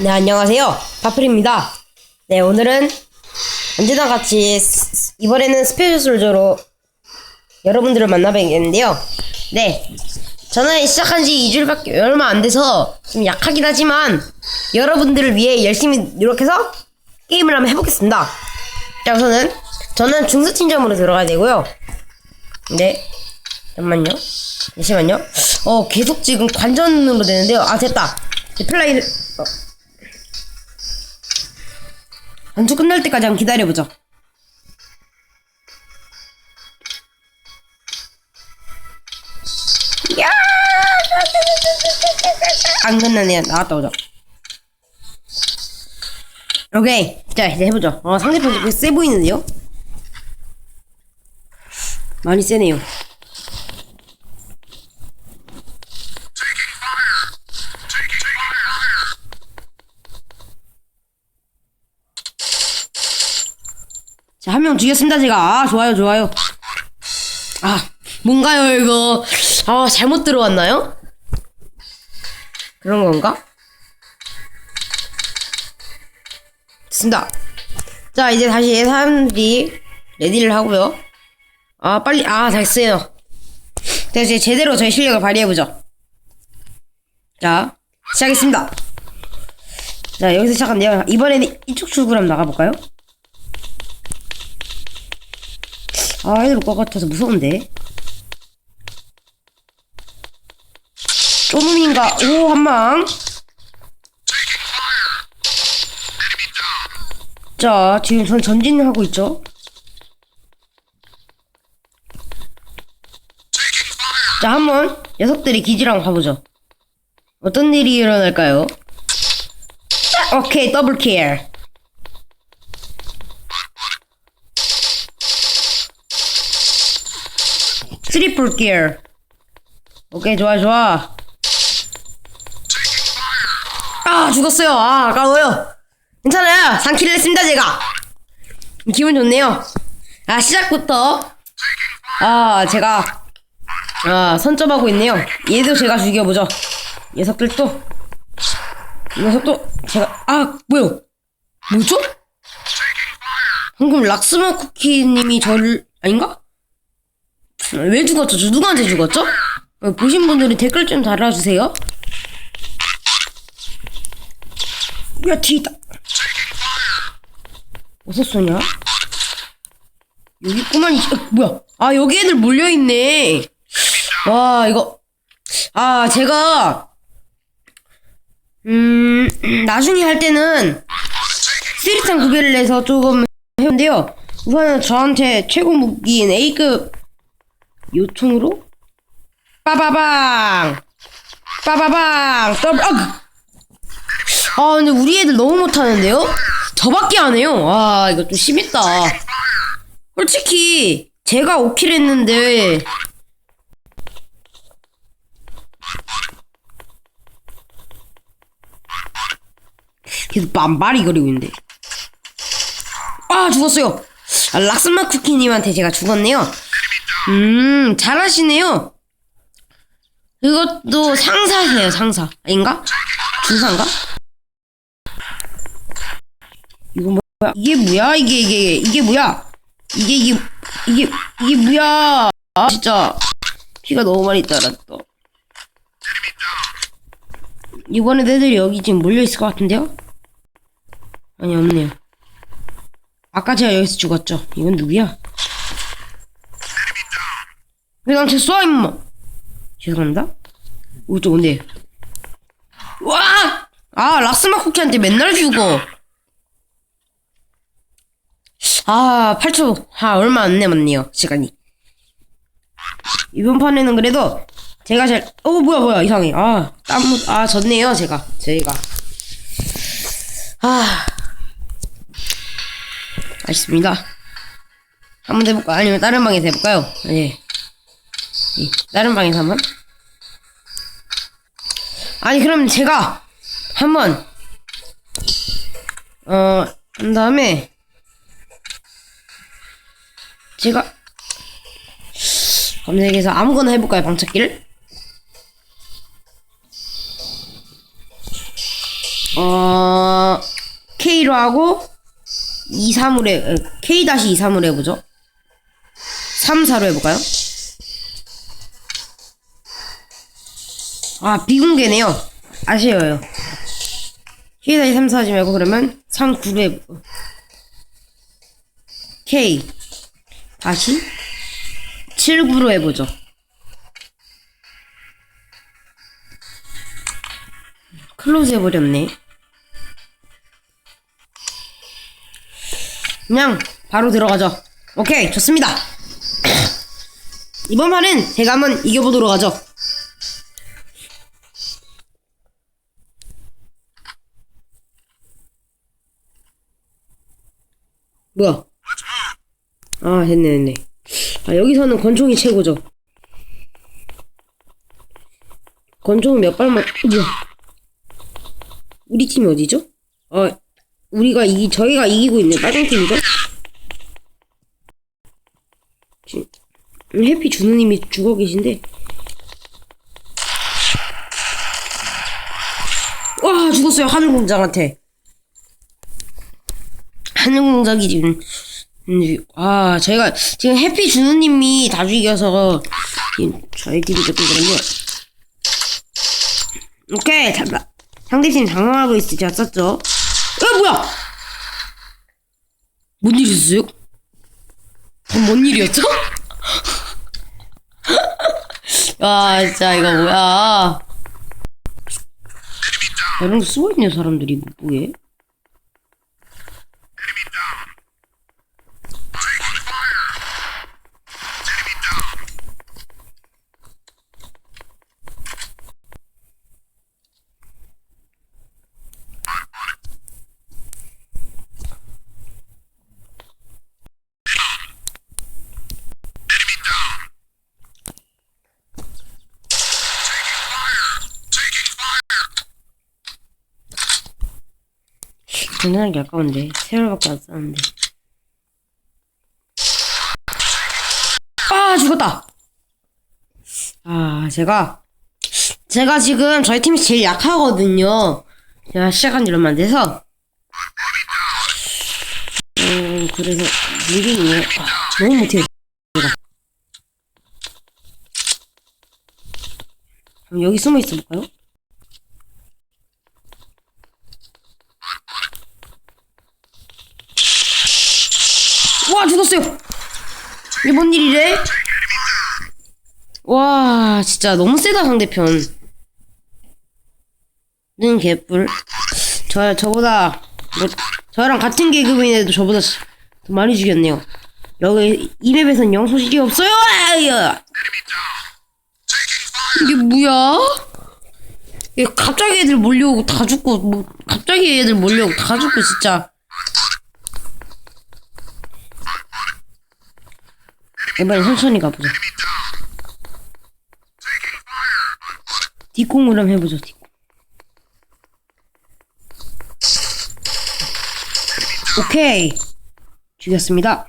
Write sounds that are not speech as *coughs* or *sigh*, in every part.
네, 안녕하세요. 파플입니다. 네, 오늘은 언제나 같이 이번에는 스페셜 솔저로 여러분들을 만나뵙겠는데요. 네, 저는 시작한 지 2주일밖에 얼마 안 돼서 좀 약하긴 하지만 여러분들을 위해 열심히 노력해서 게임을 한번 해보겠습니다. 자, 우선은 저는 중수팀점으로 들어가야 되고요. 네, 잠깐만요. 잠시만요. 어, 계속 지금 관전으로 되는데요. 아, 됐다. 네, 플라이를, 어. 전투 끝날 때까지 한번 기다려보자. 야! 안 끝나네요. 나갔다 오자. 오케이. 자, 이제 해보죠. 어, 상대편 세 보이는데요? 많이 세네요. 죽였습니다, 제가. 아, 좋아요, 좋아요. 아, 뭔가요, 이거. 아, 잘못 들어왔나요? 그런 건가? 됐습니다. 자, 이제 다시 사람들이 레디를 하고요. 아, 빨리, 아, 됐어요. 자, 이제 제대로 저희 실력을 발휘해보죠. 자, 시작했습니다. 자, 여기서 시작한데요. 이번에는 이쪽 출구로 한번 나가볼까요? 아, 올것 같아서 무서운데. 쪼놈인가? 오, 한 방. 자, 지금 전 전진하고 있죠? 자, 한번 녀석들이 기지랑 가보죠. 어떤 일이 일어날까요? 오케이, 더블 킬. 트리플 킬. 오케이, 좋아, 좋아. 아, 죽었어요. 아, 아까워요. 괜찮아요. 3킬을 했습니다, 제가. 기분 좋네요. 아, 시작부터. 아, 제가. 아, 선점하고 있네요. 얘도 제가 죽여보죠. 녀석들도. 이 녀석도 제가. 아, 뭐요? 뭐죠? 방금 락스마 쿠키님이 저를. 아닌가? 왜 죽었죠? 저 누구한테 죽었죠? 어, 보신 분들은 댓글 좀 달아주세요. 야, 뒤다. 어디서 쏘냐? 여기 있구만, 이, 어, 뭐야. 아, 여기 애들 몰려있네. 와, 이거. 아, 제가, 음, 나중에 할 때는, 스리탄 구별을 해서 조금 해본데요. 우선은 저한테 최고 무기인 A급 요통으로? 빠바방! 빠바방! 더블 아, 아 근데 우리 애들 너무 못하는데요? 저밖에 안 해요. 와 이거 좀 심했다. 솔직히 제가 5킬 했는데. 계속 빰바리거리고 있는데. 아 죽었어요. 아, 락스마 쿠키님한테 제가 죽었네요 음, 잘하시네요. 이것도 상사세요, 상사. 아닌가? 중사인가? 이거 뭐야? 이게 뭐야? 이게, 이게, 이게 뭐야? 이게, 이게, 이게, 이게 뭐야? 아, 진짜. 피가 너무 많이 따랐다. 이번에 애들이 여기 지금 몰려있을 것 같은데요? 아니, 없네요. 아까 제가 여기서 죽었죠. 이건 누구야? 왜 나한테 쏴, 임마! 죄송합니다. 이쪽 뭔데? 와! 아, 락스마 쿠키한테 맨날 죽어. 아, 8초. 아, 얼마 안 남았네요, 시간이. 이번 판에는 그래도 제가 제일, 어, 뭐야, 뭐야, 이상해. 아, 땀, 묻- 아, 졌네요, 제가. 저희가. 아. 아쉽습니다. 한번더 해볼까? 아니면 다른 방에서 해볼까요? 예. 이, 다른 방에서 한번 아니 그럼 제가 한번 어한 다음에 제가 검색해서 아무거나 해볼까요 방찾기를 어 K로 하고 2, 3으로 해, K 다시 2, 3으로 해보죠. 3, 4로 해볼까요? 아, 비공개네요. 아쉬워요. K 다시 3, 4 하지 말고 그러면 3, 9로 해보고. K. 다시 7, 9로 해보죠. 클로즈 해버렸네. 그냥 바로 들어가죠. 오케이, 좋습니다. *coughs* 이번 판은 제가 한번 이겨보도록 하죠. 뭐야? 아, 됐네, 됐네. 아, 여기서는 권총이 최고죠. 권총 몇 발만, 어, 뭐야? 우리 팀이 어디죠? 어, 우리가 이기, 저희가 이기고 있는 빨간 팀이죠? 지- 음, 해피 준우님이 죽어 계신데. 와, 죽었어요. 하늘공장한테. 하늘공장이 지금, 음, 아, 저희가, 지금 해피 준우님이 다 죽여서, 지금 저희 팀이 조금 그런요. 오케이, 잘다. 상대팀 당황하고 제가 썼죠. 어, 뭐야! 뭔일 있었어요? 그럼 뭔 일이었죠? *laughs* 아, 진짜, 이거 뭐야. 이런 거 숨어있는 사람들이 뭐해? 장난하는 게 아까운데. 세월밖에 안 썼는데. 아, 죽었다! 아, 제가, 제가 지금 저희 팀이 제일 약하거든요. 제가 시작한 지 얼마 안 돼서. 음, 그래서, 무빙이에요. 아, 너무 못해요. 제가. 그럼 여기 숨어 있어 볼까요? 와 죽었어요 이게 뭔 일이래? 와 진짜 너무 세다 상대편 는 개뿔 저, 저보다 뭐, 저랑 같은 계급인데도 저보다 더 많이 죽였네요 여기 이 맵에선 영 소식이 없어요. 이게 뭐야? 이게 갑자기 애들 몰려오고 다 죽고 뭐 갑자기 애들 몰려오고 다 죽고 진짜 이번엔 천천히 가보자. 뒷공을 한번 해보자, 뒷공. 오케이. 죽였습니다.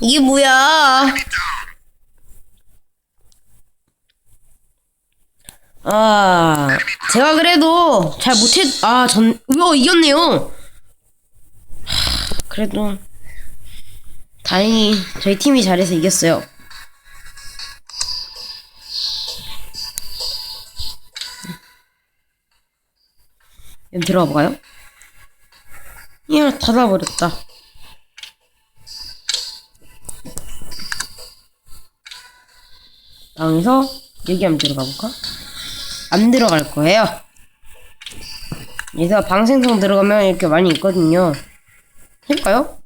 이게 뭐야? 아, 제가 그래도 잘 못했, 아, 전, 어, 이겼네요. 그래도 다행히 저희 팀이 잘해서 이겼어요. 여기 들어가 볼까요? 이야 닫아버렸다. 다음에서 여기 한번 들어가 볼까? 안 들어갈 거예요. 그래서 방생성 들어가면 이렇게 많이 있거든요. 해볼까요?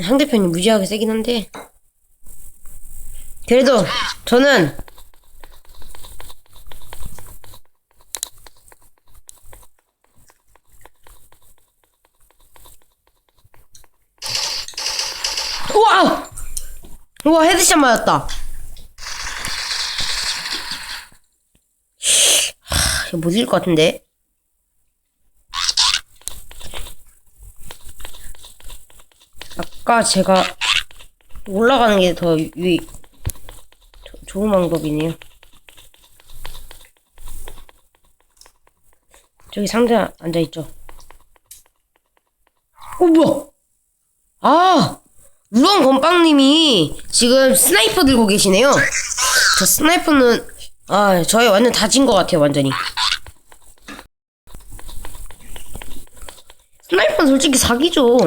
상대편이 무지하게 세긴 한데 그래도 저는 우와! 우와 헤드샷 맞았다 하, 이거 못 이길 것 같은데 아까 제가 올라가는 게 더 위, 더 좋은 방법이네요. 저기 상자 앉아있죠. 어, 뭐야? 아! 우렁 건빵님이 지금 스나이퍼 들고 계시네요. 저 스나이퍼는, 아, 저희 완전 다진 것 같아요, 완전히. 스나이퍼는 솔직히 사기죠.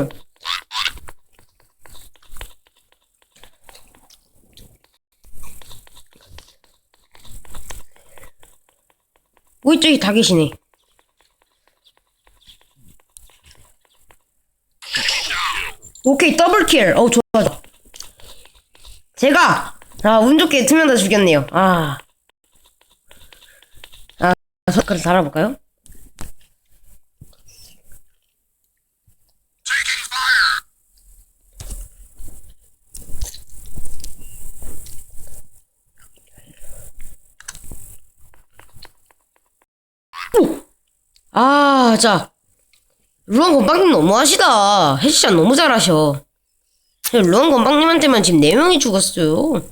오, 이쪽에 다 계시네. 오케이, 더블킬. 어우, 좋아. 제가, 아, 운 좋게 투명 다 죽였네요. 아. 아, 손가락 달아볼까요? 오! 아, 자. 루안 건빵님 너무하시다. 헬시장 너무 잘하셔. 루안 건빵님한테만 지금 4명이 죽었어요.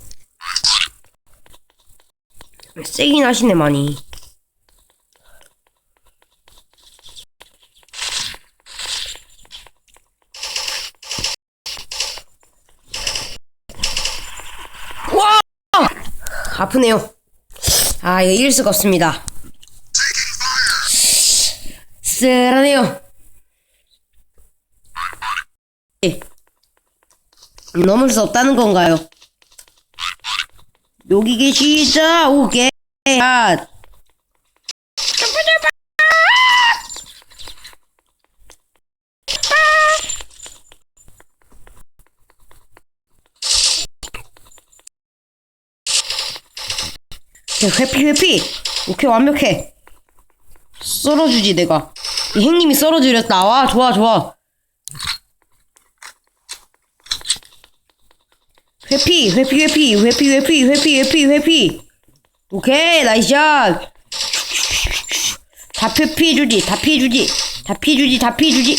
세긴 하시네, 많이. 와! 아프네요. 아, 이거 이길 수가 없습니다. 쎄하네요. 예. 넘을 수 없다는 건가요? 여기 계시자 오케이 아. 회피 회피. 오케이 완벽해. 썰어주지 내가. 이 행님이 썰어주렸다 와 좋아 좋아 회피, 회피, 회피, 회피, 회피, 회피, 회피, 회피. 오케이, 나이샷. 다 피해주지, 다 피해주지, 다 피해주지, 다 피해주지.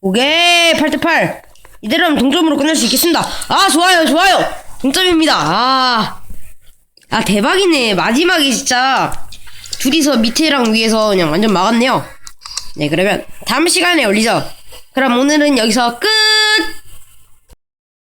오케이, 8대8. 이대로 하면 동점으로 끝낼 수 있겠습니다. 아, 좋아요, 좋아요. 동점입니다. 아. 아, 대박이네. 마지막에 진짜 둘이서 밑에랑 위에서 그냥 완전 막았네요. 네, 그러면 다음 시간에 올리죠. 그럼 오늘은 여기서 끝!